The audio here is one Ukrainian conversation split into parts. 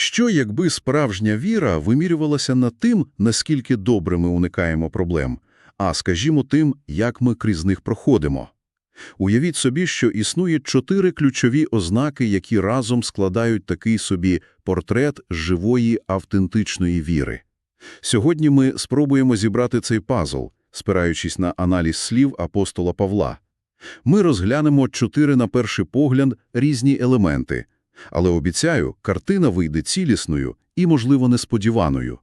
Що, якби справжня віра вимірювалася не тим, наскільки добре ми уникаємо проблем, а, скажімо, тим, як ми крізь них проходимо? Уявіть собі, що існує чотири ключові ознаки, які разом складають такий собі портрет живої автентичної віри. Сьогодні ми спробуємо зібрати цей пазл, спираючись на аналіз слів апостола Павла. Ми розглянемо чотири, на перший погляд, різні елементи. Але, обіцяю, картина вийде цілісною і, можливо, несподіваною.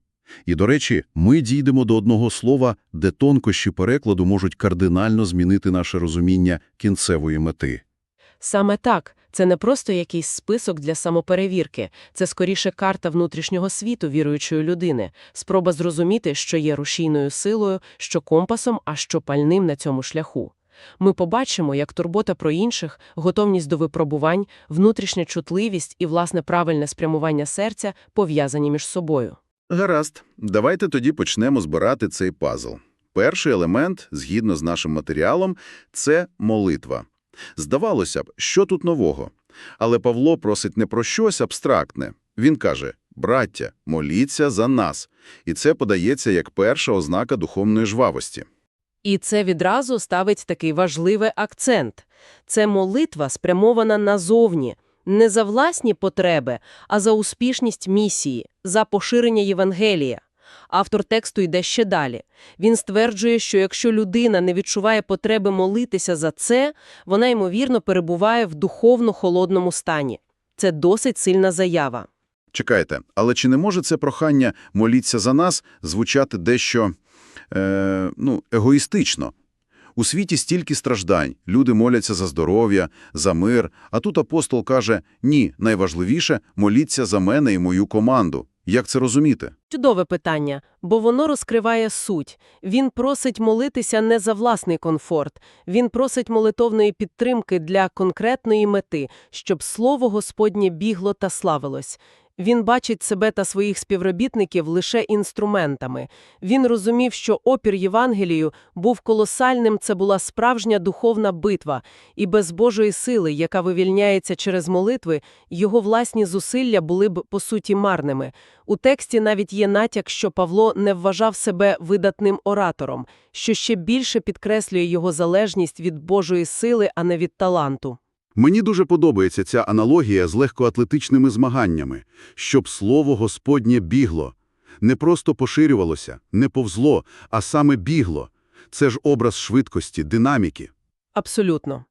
І, до речі, ми дійдемо до одного слова, де тонкощі перекладу можуть кардинально змінити наше розуміння кінцевої мети. Саме так. Це не просто якийсь список для самоперевірки. Це скоріше карта внутрішнього світу віруючої людини, спроба зрозуміти, що є рушійною силою, що компасом, а що пальним на цьому шляху. Ми побачимо, як турбота про інших, готовність до випробувань, внутрішня чутливість і, власне, правильне спрямування серця пов'язані між собою. Гаразд, давайте тоді почнемо збирати цей пазл. Перший елемент, згідно з нашим матеріалом, це молитва. Здавалося б, що тут нового? Але Павло просить не про щось абстрактне. Він каже «Браття, моліться за нас». І це подається як перша ознака духовної жвавості. І це відразу ставить такий важливий акцент. Це молитва спрямована назовні, не за власні потреби, а за успішність місії, за поширення Євангелія. Автор тексту йде ще далі. Він стверджує, що якщо людина не відчуває потреби молитися за це, вона, ймовірно, перебуває в духовно-холодному стані. Це досить сильна заява. Чекайте, але чи не може це прохання «моліться за нас» звучати дещо, е, ну, егоїстично? У світі стільки страждань, люди моляться за здоров'я, за мир, а тут апостол каже «Ні, найважливіше – моліться за мене і мою команду». Як це розуміти? Чудове питання, бо воно розкриває суть. Він просить молитися не за власний комфорт, він просить молитовної підтримки для конкретної мети, щоб слово Господнє бігло та славилось. Він бачить себе та своїх співробітників лише інструментами. Він розумів, що опір Євангелію був колосальним, це була справжня духовна битва, і без Божої сили, яка вивільняється через молитви, його власні зусилля були б, по суті, марними. У тексті навіть є натяк, що Павло не вважав себе видатним оратором, що ще більше підкреслює його залежність від Божої сили, а не від таланту. Мені дуже подобається ця аналогія з легкоатлетичними змаганнями, щоб слово Господнє бігло. Не просто поширювалося, не повзло, а саме бігло. Це ж образ швидкості, динаміки. Абсолютно.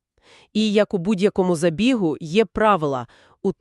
І як у будь-якому забігу є правила. У